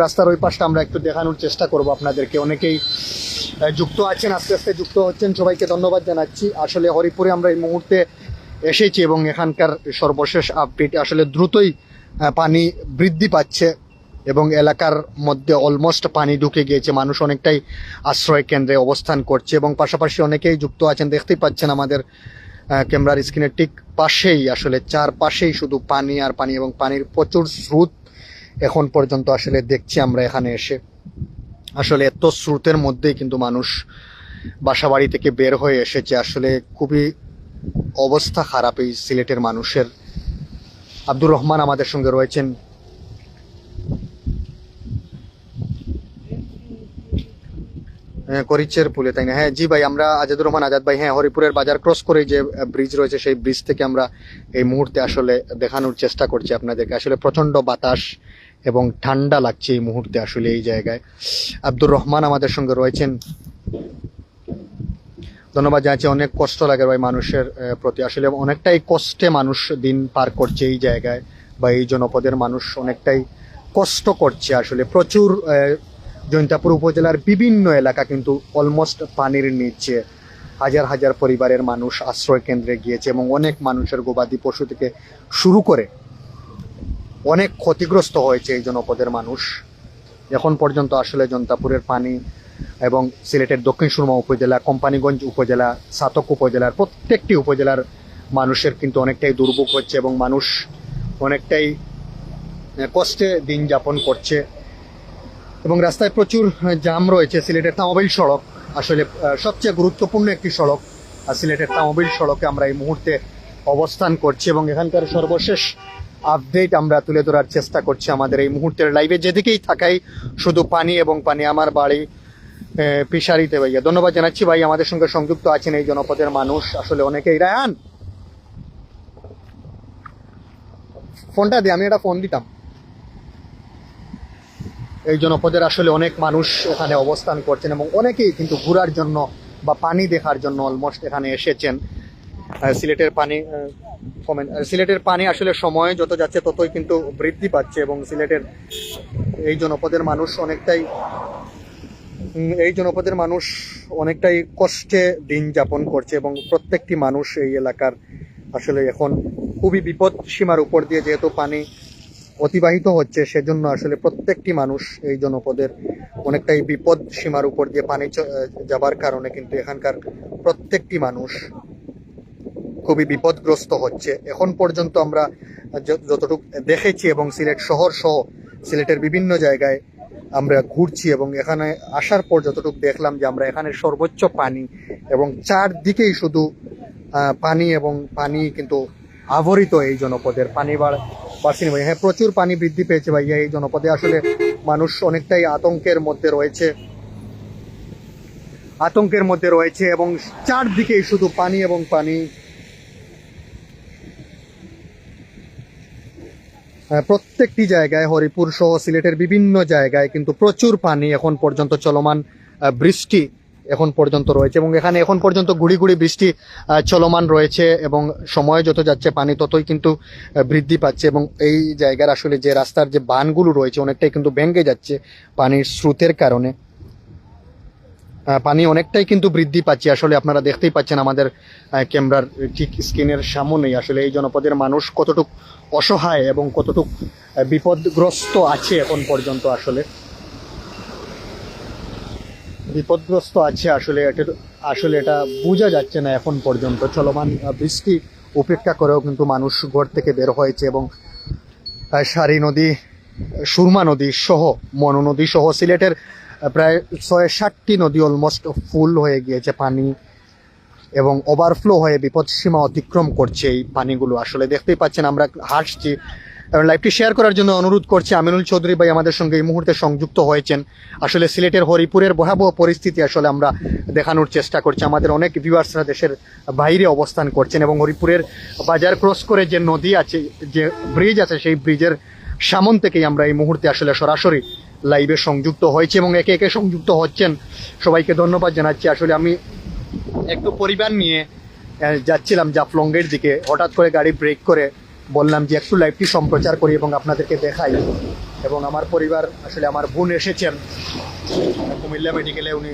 রাস্তার ওই পাশটা আমরা একটু দেখানোর চেষ্টা করব আপনাদেরকে। অনেকেই যুক্ত আছেন, আস্তে আস্তে যুক্ত হচ্ছেন, সবাইকে ধন্যবাদ জানাচ্ছি। আসলে হরিপুরে আমরা এই মুহূর্তে এসেছি এবং এখানকার সর্বশেষ আপডেট আসলে দ্রুতই পানি বৃদ্ধি পাচ্ছে এবং এলাকার মধ্যে অলমোস্ট পানি ঢুকে গিয়েছে। মানুষ অনেকটাই আশ্রয় কেন্দ্রে অবস্থান করছে এবং পাশাপাশি অনেকেই যুক্ত আছেন। দেখতেই পাচ্ছেন আমাদের ক্যামেরার স্ক্রিনের ঠিক পাশেই, আসলে চার পাশেই শুধু পানি আর পানি এবং পানির প্রচুর স্রোত এখন পর্যন্ত আসলে দেখছি আমরা এখানে এসে। আসলে এত স্রোতের মধ্যেই কিন্তু মানুষ বাসাবাড়ি থেকে বের হয়ে এসেছে। আসলে খুবই অবস্থা খারাপ এই সিলেটের মানুষের। আব্দুর রহমান আমাদের সঙ্গে রয়েছেন। করিচের পুলে, তাই না? হ্যাঁ জি ভাই, আমরা আজাদুর রহমান আজাদ ভাই হ্যাঁ হরিপুরের বাজার ক্রস করে যে ব্রিজ রয়েছে, সেই ব্রিজ থেকে আমরা এই মুহূর্তে আসলে দেখানোর চেষ্টা করছি আপনাদেরকে। আসলে প্রচণ্ড বাতাস এবং ঠান্ডা লাগছে এই মুহূর্তে আসলে এই জায়গায়। আব্দুর রহমান আমাদের সঙ্গে রয়েছেন। ধন্যবাদ জানাচ্ছি, অনেক কষ্ট লাগে ভাই মানুষের প্রতি। আসলে অনেকটাই কষ্টে মানুষ দিন পার করছে এই জায়গায় বা এই জনপদের মানুষ অনেকটাই কষ্ট করছে আসলে। প্রচুর জৈন্তাপুর উপজেলার বিভিন্ন এলাকা কিন্তু অলমোস্ট পানির নিচে হাজার হাজার পরিবারের মানুষ আশ্রয় কেন্দ্রে গিয়েছে এবং অনেক মানুষের গবাদি পশু থেকে শুরু করে অনেক ক্ষতিগ্রস্ত হয়েছে এই জনপদের মানুষ। এখন পর্যন্ত আসলে জন্তাপুরের পানি এবং সিলেটের দক্ষিণ সুরমা উপজেলা, কোম্পানিগঞ্জ উপজেলা, সাতক উপজেলার প্রত্যেকটি উপজেলার মানুষের কিন্তু অনেকটাই দুর্ভোগ হচ্ছে এবং মানুষ অনেকটাই কষ্টে দিন যাপন করছে। এবং রাস্তায় প্রচুর জাম রয়েছে। সিলেটের তামাবিল সড়ক আসলে সবচেয়ে গুরুত্বপূর্ণ একটি সড়ক। সিলেটের তামাবিল সড়কে আমরা এই মুহূর্তে অবস্থান করছি এবং এখানকার সর্বশেষ আপডেট আমরা তুলে ধরার চেষ্টা করছি আমাদের এই মুহূর্তের লাইভে যেদিকেই থাকাই শুধু পানি এবং পানি। আমার বাড়ি পিসারিতে ভাইয়া। ধন্যবাদ জানাচ্ছি ভাই, আমাদের সঙ্গে সংযুক্ত আছেন এই জনপদের মানুষ। আসলে অনেকেই, রায়ান! ফোনটা দিয়ে আমি একটা ফোন দিতাম। এই জনপদের আসলে অনেক মানুষ এখানে অবস্থান করছেন এবং অনেকেই কিন্তু ঘোরার জন্য বা পানি দেখার জন্য অলমোস্ট এখানে এসেছেন। সিলেটের পানি কমেন সিলেটের পানি আসলে সময় যত যাচ্ছে ততই কিন্তু বৃদ্ধি পাচ্ছে এবং সিলেটের এই জনপদের মানুষ অনেকটাই এই জনপদের মানুষ অনেকটাই কষ্টে দিন যাপন করছে এবং প্রত্যেকটি মানুষ এই এলাকার আসলে এখন খুবই বিপদ সীমার উপর দিয়ে যেহেতু পানি অতিবাহিত হচ্ছে, সেজন্য আসলে প্রত্যেকটি মানুষ এই জনপদের অনেকটাই বিপদ সীমার উপর দিয়ে পানি যাবার কারণে কিন্তু এখানকার প্রত্যেকটি মানুষ খুবই বিপদগ্রস্ত হচ্ছে। এখন পর্যন্ত আমরা যতটুকু দেখেছি এবং সিলেট শহর সহ সিলেটের বিভিন্ন জায়গায় আমরা ঘুরছি এবং এখানে আসার পর যতটুকু দেখলাম যে আমরা এখানে সর্বোচ্চ পানি এবং চারদিকেই শুধু পানি এবং পানি কিন্তু আবরিত এই জনপদের। পানি বাড় বাড়ছে না হ্যাঁ প্রচুর পানি বৃদ্ধি পেয়েছে ভাইয়া এই জনপদে। আসলে মানুষ অনেকটাই আতঙ্কের মধ্যে রয়েছে। আতঙ্কের মধ্যে রয়েছে এবং চারদিকেই শুধু পানি এবং পানি। আহ, প্রত্যেকটি জায়গায় হরিপুর সহ সিলেটের বিভিন্ন জায়গায় কিন্তু প্রচুর পানি এখন পর্যন্ত চলমান বৃষ্টি। এখন পর্যন্ত রয়েছে এবং এখানে এখন পর্যন্ত গুড়ি গুড়ি বৃষ্টি চলমান রয়েছে এবং সময় যত যাচ্ছে পানি ততই কিন্তু বৃদ্ধি পাচ্ছে এবং এই জায়গার আসলে যে রাস্তার যে বানগুলো রয়েছে অনেকটাই কিন্তু ভেঙে যাচ্ছে পানির স্রোতের কারণে। পানি অনেকটাই কিন্তু বৃদ্ধি পাচ্ছে, আসলে আপনারা দেখতেই পাচ্ছেন আমাদের ক্যামেরার ঠিক স্ক্রিনের সামনেই আসলে এই জনপদের মানুষ কতটুক অসহায় এবং কতটুক বিপদগ্রস্ত আছে এখন পর্যন্ত আসলে। বিপদগ্রস্ত আছে আসলে এটা আসলে এটা বোঝা যাচ্ছে না এখন পর্যন্ত। চলমান বৃষ্টি উপেক্ষা করেও কিন্তু মানুষ ঘর থেকে বের হয়েছে এবং সারি নদী, সুরমা নদী সহ, মনু নদী সহ সিলেটের প্রায় ছয় ষাটটি নদী অলমোস্ট ফুল হয়ে গিয়েছে পানি এবং ওভারফ্লো হয়ে বিপদসীমা অতিক্রম করছে এই পানিগুলো। আসলে দেখতেই পাচ্ছেন আমরা হাসছি এবং লাইভটি শেয়ার করার জন্য অনুরোধ করছি আমিনুল চৌধুরী ভাই আমাদের সঙ্গে এই মুহূর্তে সংযুক্ত হয়েছেন। আসলে সিলেটের হরিপুরের ভয়াবহ পরিস্থিতি আসলে আমরা দেখানোর চেষ্টা করছি। আমাদের অনেক ভিউয়ার্সরা দেশের বাইরে অবস্থান করছেন এবং হরিপুরের বাজার ক্রস করে যে নদী আছে, যে ব্রিজ আছে, সেই ব্রিজের সামন থেকেই আমরা এই মুহূর্তে আসলে সরাসরি লাইভে সংযুক্ত হয়েছি এবং একে একে সংযুক্ত হচ্ছেন। সবাইকে ধন্যবাদ জানাচ্ছি। আসলে আমি একটু পরিবার নিয়ে যাচ্ছিলাম জাফলংয়ের দিকে। হঠাৎ করে গাড়ি ব্রেক করে বললাম যে একটু লাইভটি সম্প্রচার করি এবং আপনাদেরকে দেখাই। এবং আমার পরিবার আসলে আমার বোন এসেছেন কুমিল্লা মেডিকেলে উনি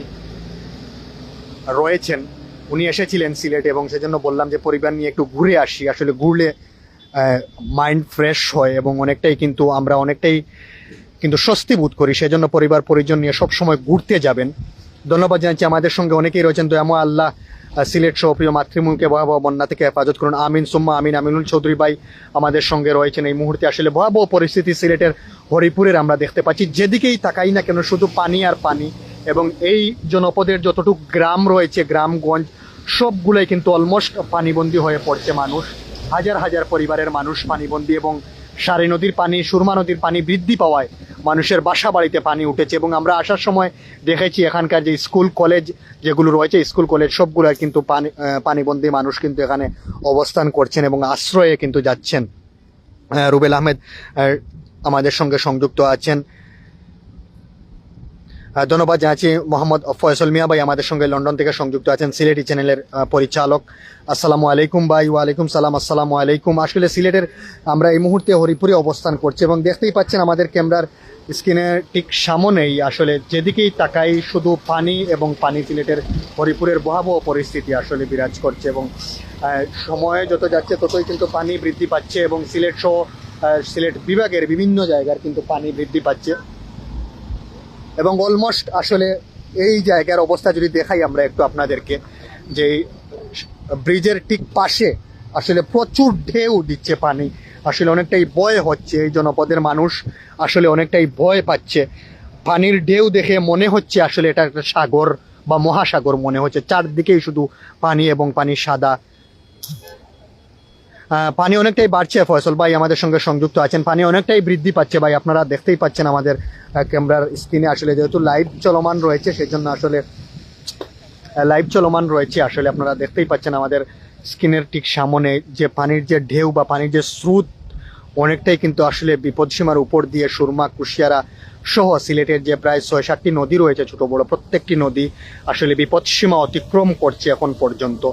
রয়েছেন। উনি এসেছিলেন সিলেটে এবং সেজন্য বললাম যে পরিবার নিয়ে একটু ঘুরে আসি। আসলে ঘুরলে মাইন্ড ফ্রেশ হয় এবং অনেকটাই কিন্তু আমরা অনেকটাই কিন্তু স্বস্তি বোধ করি। সেজন্য পরিবার পরিজন নিয়ে সবসময় ঘুরতে যাবেন। ধন্যবাদ জানাচ্ছি। আমাদের সঙ্গে অনেকেই রয়েছেন। দয়ামো আল্লাহ আহ, সিলেট সহ প্রিয় মাতৃভূমিকে ভয়াবহ বন্যা থেকে হেফাজত করুন। আমিন সুম্মা, আমিন আমিনুল চৌধুরী ভাই আমাদের সঙ্গে রয়েছেন এই মুহূর্তে। আসলে ভয়াবহ পরিস্থিতি সিলেটের হরিপুরের আমরা দেখতে পাচ্ছি। যেদিকেই তাকাই না কেন, শুধু পানি আর পানি এবং এই জনপদের যতটুকু গ্রাম রয়েছে, গ্রামগঞ্জ, সবগুলোই কিন্তু অলমোস্ট পানিবন্দী হয়ে পড়ছে মানুষ। হাজার হাজার পরিবারের মানুষ পানিবন্দী এবং সারি নদীর পানি, সুরমা নদীর পানি বৃদ্ধি পাওয়ায় মানুষের বাসা বাড়িতে পানি উঠেছে এবং আমরা আসার সময় দেখেছি এখানকার যে স্কুল, কলেজ যেগুলো রয়েছে, স্কুল, কলেজ সবগুলোর কিন্তু পানি পানিবন্দি মানুষ কিন্তু এখানে অবস্থান করছেন এবং আশ্রয়ে কিন্তু যাচ্ছেন। রুবেল আহমেদ আমাদের সঙ্গে সংযুক্ত আছেন। ধন্যবাদ জানাচ্ছি মোহাম্মদ ফয়সল মিয়া ভাই আমাদের সঙ্গে লন্ডন থেকে সংযুক্ত আছেন সিলেটি চ্যানেলের পরিচালক। আসসালামু আলাইকুম ভাই, ওয়ালাইকুম সালাম, আসসালামু আলাইকুম। আসলে সিলেটের আমরা এই মুহূর্তে হরিপুরে অবস্থান করছি এবং দেখতেই পাচ্ছেন আমাদের ক্যামেরার স্ক্রিনের ঠিক সামনেই আসলে যেদিকেই তাকাই শুধু পানি এবং পানি সিলেটের হরিপুরের ভয়াবহ পরিস্থিতি আসলে বিরাজ করছে এবং সময় যত যাচ্ছে ততই কিন্তু পানি বৃদ্ধি পাচ্ছে এবং সিলেট সহ সিলেট বিভাগের বিভিন্ন জায়গার কিন্তু পানি বৃদ্ধি পাচ্ছে। এবং অলমোস্ট আসলে এই জায়গার অবস্থা যদি দেখাই আমরা একটু আপনাদেরকে, যে ব্রিজের ঠিক পাশে আসলে প্রচুর ঢেউ দিচ্ছে পানি। আসলে অনেকটাই ভয় হচ্ছে এই জনপদের মানুষ, আসলে অনেকটাই ভয় পাচ্ছে। পানির ঢেউ দেখে মনে হচ্ছে আসলে এটা একটা সাগর বা মহাসাগর মনে হচ্ছে। চারদিকেই শুধু পানি এবং পানি সাদা। পানি অনেকটাই বাড়ছে ফয়সল ভাই আমাদের সঙ্গে সংযুক্ত আছেন। পানি অনেকটাই বৃদ্ধি পাচ্ছে ভাই, আপনারা দেখতেই পাচ্ছেন আমাদের ক্যামেরার স্ক্রিনে আসলে যেহেতু লাইভ চলমান রয়েছে সেই জন্য আসলে লাইভ চলমান রয়েছে, আসলে আপনারা দেখতেই পাচ্ছেন আমাদের স্ক্রিনের ঠিক সামনে যে পানির যে ঢেউ বা পানির যে স্রোত, অনেকটাই কিন্তু আসলে বিপদসীমার উপর দিয়ে সুরমা, কুশিয়ারা সহ সিলেটের যে প্রায় ছয় সাতটি নদী রয়েছে, ছোট বড় প্রত্যেকটি নদী আসলে বিপদসীমা অতিক্রম করছে এখন পর্যন্ত।